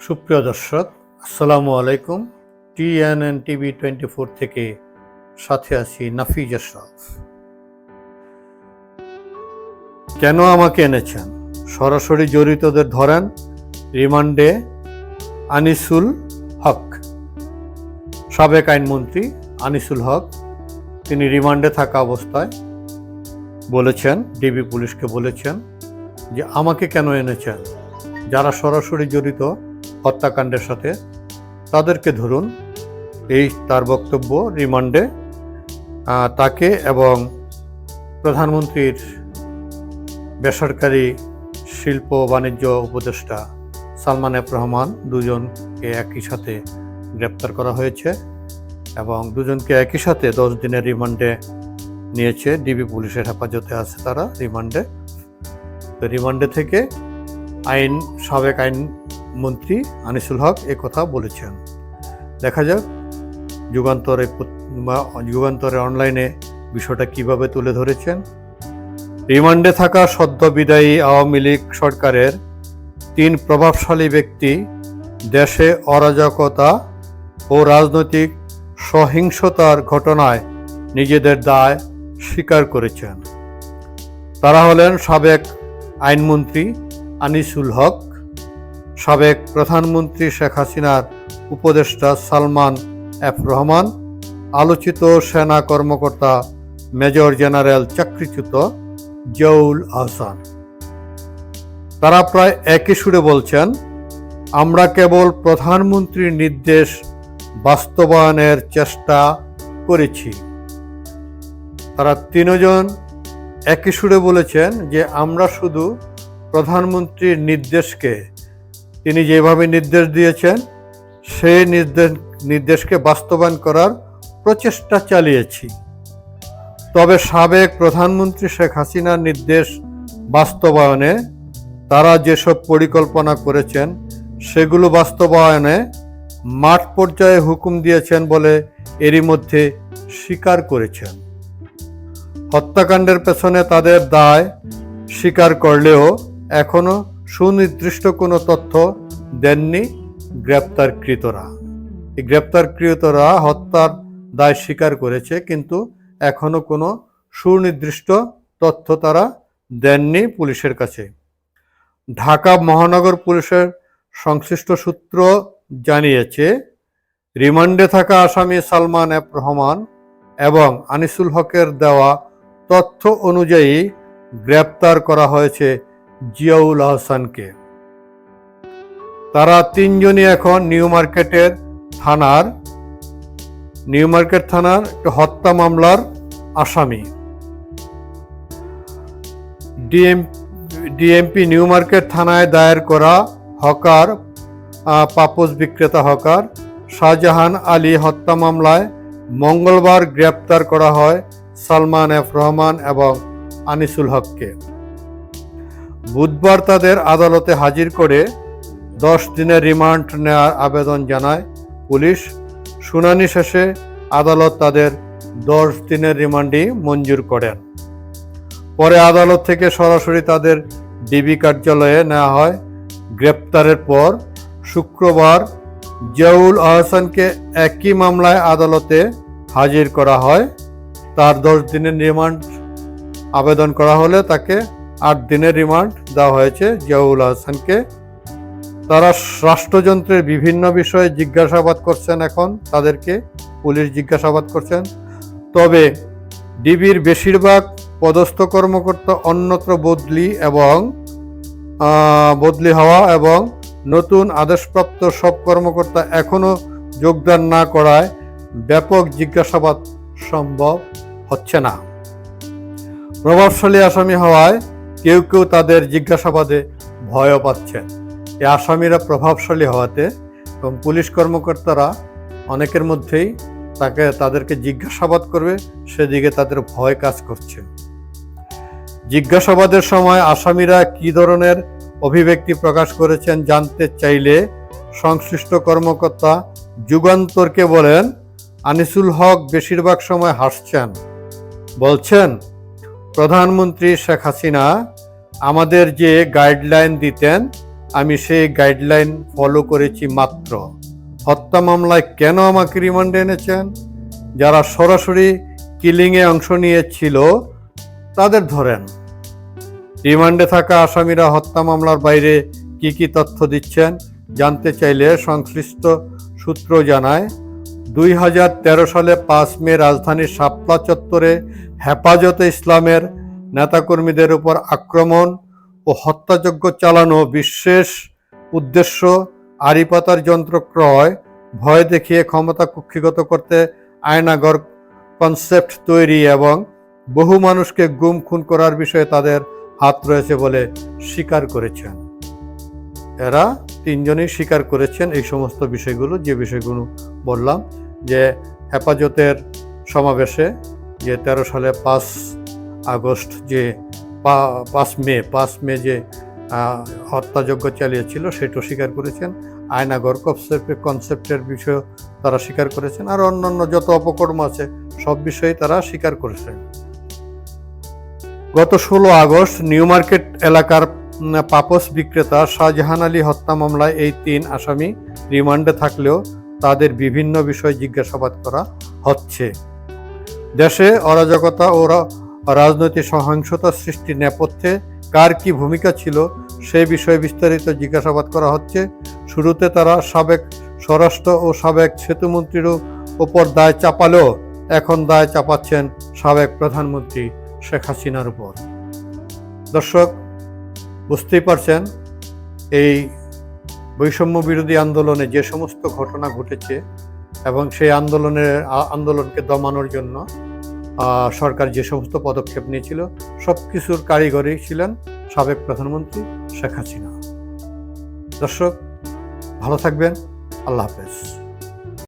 সুপ্রিয় দর্শক, আসসালামু আলাইকুম। টিএনএন টিভি টোয়েন্টি ফোর থেকে সাথে আছি নাফিজ আশরাফ। কেন আমাকে এনেছেন? সরাসরি জড়িতদের ধরেন রিমান্ডে আনিসুল হক। সাবেক আইনমন্ত্রী আনিসুল হক, তিনি রিমান্ডে থাকা অবস্থায় বলেছেন, ডিবি পুলিশকে বলেছেন যে আমাকে কেন এনেছেন? যারা সরাসরি জড়িত হত্যাকাণ্ডের সাথে তাদেরকে ধরুন, এই তার বক্তব্য রিমান্ডে তাকে এবং প্রধানমন্ত্রীর বেসরকারি শিল্প বাণিজ্য উপদেষ্টা সালমান এফ রহমান দুজনকে একই সাথে গ্রেপ্তার করা হয়েছে এবং দুজনকে একই সাথে দশ দিনের রিমান্ডে নিয়েছে। ডিবি পুলিশের হেফাজতে আছে তারা রিমান্ডে। তো রিমান্ডে থেকে আইন, সাবেক আইন মন্ত্রী আনিসুল হক কথা বলেছেন। দেখা যাক, যুগান্তরে যুগান্তরে অনলাইনে বিষয়টা কীভাবে তুলে ধরেছেন। রিমান্ডে থাকা সদ্য বিদায়ী আওয়ামী লীগ সরকারের তিন প্রভাবশালী ব্যক্তি দেশে অরাজকতা ও রাজনৈতিক সহিংসতার ঘটনায় নিজেদের দায় স্বীকার করেছেন। তারা হলেন সাবেক আইনমন্ত্রী আনিসুল হক সাবেক প্রধানমন্ত্রী শেখ হাসিনার উপদেষ্টা সালমান এফ রহমান, আলোচিত সেনা কর্মকর্তা মেজর জেনারেল চাকরিচ্যুত জউল আহসান। তারা প্রায় একই সুরে বলছেন, আমরা কেবল প্রধানমন্ত্রীর নির্দেশ বাস্তবায়নের চেষ্টা করেছি। তারা তিনজন একই সুরে বলেছেন যে, আমরা শুধু প্রধানমন্ত্রীর নির্দেশকে তিনি যেভাবে নির্দেশ দিয়েছেন সেই নির্দেশ, নির্দেশকে বাস্তবায়ন করার প্রচেষ্টা চালিয়েছি। তবে সাবেক প্রধানমন্ত্রী শেখ হাসিনার নির্দেশ বাস্তবায়নে তারা যেসব পরিকল্পনা করেছেন, সেগুলো বাস্তবায়নে মাঠ পর্যায়ে হুকুম দিয়েছেন বলে এরই মধ্যে স্বীকার করেছেন। হত্যাকাণ্ডের পেছনে তাদের দায় স্বীকার করলেও এখনও সুনির্দিষ্ট কোনো তথ্য দেননি গ্রেপ্তারকৃতরা। এই গ্রেপ্তারকৃতরা হত্যার দায় স্বীকার করেছে, কিন্তু এখনও কোনো সুনির্দিষ্ট তথ্য তারা দেননি পুলিশের কাছে। ঢাকা মহানগর পুলিশের সংশ্লিষ্ট সূত্র জানিয়েছে, রিমান্ডে থাকা আসামি সালমান এফ রহমান এবং আনিসুল হকের দেওয়া তথ্য অনুযায়ী গ্রেপ্তার করা হয়েছে জিয়াউল আহসানকে। তারা তিনজনই এখন নিউ মার্কেটের থানার, নিউ মার্কেট থানার হত্যা মামলার আসামি। ডিএম, ডিএমপি নিউ মার্কেট থানায় দায়ের করা হকার পাপোশ বিক্রেতা হকার শাহজাহান আলী হত্যা মামলায় মঙ্গলবার গ্রেপ্তার করা হয় সালমান এফ রহমান এবং আনিসুল হককে। বুধবার তাদের আদালতে হাজির করে দশ দিনের রিমান্ড নেওয়ার আবেদন জানায় পুলিশ। শুনানি শেষে আদালত তাদের দশ দিনের রিমান্ডই মঞ্জুর করেন। পরে আদালত থেকে সরাসরি তাদের ডিবি কার্যালয়ে নেওয়া হয়। গ্রেপ্তারের পর শুক্রবার জিয়াউল আহসানকে একই মামলায় আদালতে হাজির করা হয়। তার দশ দিনের রিমান্ড আবেদন করা হলে তাকে আট দিনের রিমান্ড দেওয়া হয়েছে জিয়াউল আহসানকে তারা রাষ্ট্রযন্ত্রের বিভিন্ন বিষয়ে জিজ্ঞাসাবাদ করছেন এখন তাদেরকে, পুলিশ জিজ্ঞাসাবাদ করছেন। তবে ডিবির বেশিরভাগ পদস্থ কর্মকর্তা অন্যত্র বদলি এবং বদলি হওয়া এবং নতুন আদেশপ্রাপ্ত সব কর্মকর্তা এখনও যোগদান না করায় ব্যাপক জিজ্ঞাসাবাদ সম্ভব হচ্ছে না। প্রভাবশালী আসামি হওয়ায় কেউ কেউ তাদের জিজ্ঞাসাবাদে ভয়ও পাচ্ছেন। এই আসামিরা প্রভাবশালী হওয়াতে এবং পুলিশ কর্মকর্তারা অনেকের মধ্যেই তাকে, তাদেরকে জিজ্ঞাসাবাদ করবে, সেদিকে তাদের ভয় কাজ করছে। জিজ্ঞাসাবাদের সময় আসামিরা কী ধরনের অভিব্যক্তি প্রকাশ করেছেন জানতে চাইলে সংশ্লিষ্ট কর্মকর্তা যুগান্তরকে বলেন, আনিসুল হক বেশিরভাগ সময় হাসছেন। বলছেন প্রধানমন্ত্রী শেখ হাসিনা আমাদের যে গাইডলাইন দিতেন, আমি সেই গাইডলাইন ফলো করেছি মাত্র। হত্যা মামলায় কেন আমাকে রিমান্ডে এনেছেন? যারা সরাসরি কিলিংয়ে অংশ নিয়েছিল, তাদের ধরেন। রিমান্ডে থাকা আসামিরা হত্যা মামলার বাইরে কি কি তথ্য দিচ্ছেন, জানতে চাইলে সংশ্লিষ্ট সূত্র জানায়। দুই হাজার তেরো সালে পাঁচ মে রাজধানীর শাপলা চত্বরে হেফাজতে ইসলামের নেতাকর্মীদের উপর আক্রমণ ও হত্যাযজ্ঞ চালানো বিশেষ উদ্দেশ্য আড়িপাতার যন্ত্র ক্রয়, ভয় দেখিয়ে ক্ষমতা কুক্ষিগত করতে আয়নাগর কনসেপ্ট তৈরি এবং বহু মানুষকে গুম খুন করার বিষয়ে তাদের হাত রয়েছে বলে স্বীকার করেছেন। এরা তিনজনই স্বীকার করেছেন এই সমস্ত বিষয়গুলো, যে বিষয়গুলো বললাম, যে হেফাজতের সমাবেশে যে তেরো সালে পাঁচ আগস্ট যে পাঁচ মে পাঁচ মে যে হত্যাযজ্ঞ চালিয়েছিল, সেটাও স্বীকার করেছেন। আয়নাগর কনসেপ্ট কনসেপ্টের বিষয় তারা স্বীকার করেছেন। আর অন্যান্য যত অপকর্ম আছে, সব বিষয়ে তারা স্বীকার করেছেন। গত ষোলো আগস্ট নিউ মার্কেট এলাকার পাপস বিক্রেতা শাহজাহান আলী হত্যা মামলায় এই তিন আসামি রিমান্ডে থাকলেও তাদের বিভিন্ন বিষয় জিজ্ঞাসাবাদ করা হচ্ছে। দেশে অরাজকতা ও রাজনৈতিক সহিংসতা সৃষ্টির নেপথ্যে কার কি ভূমিকা ছিল সে বিষয়ে বিস্তারিত জিজ্ঞাসাবাদ করা হচ্ছে। শুরুতে তারা সাবেক স্বরাষ্ট্র ও সাবেক সেতুমন্ত্রীর ওপর দায় চাপালেও এখন দায় চাপাচ্ছেন সাবেক প্রধানমন্ত্রী শেখ হাসিনার উপর। দর্শক বুঝতেই পারছেন, এই বৈষম্য বিরোধী আন্দোলনে যে সমস্ত ঘটনা ঘটেছে এবং সেই আন্দোলনের আন্দোলনকে দমানোর জন্য সরকার যে সমস্ত পদক্ষেপ নিয়েছিল সব কিছুর কারিগরি ছিলেন সাবেক প্রধানমন্ত্রী শেখ হাসিনা। দর্শক, ভালো থাকবেন, আল্লাহ হাফেজ।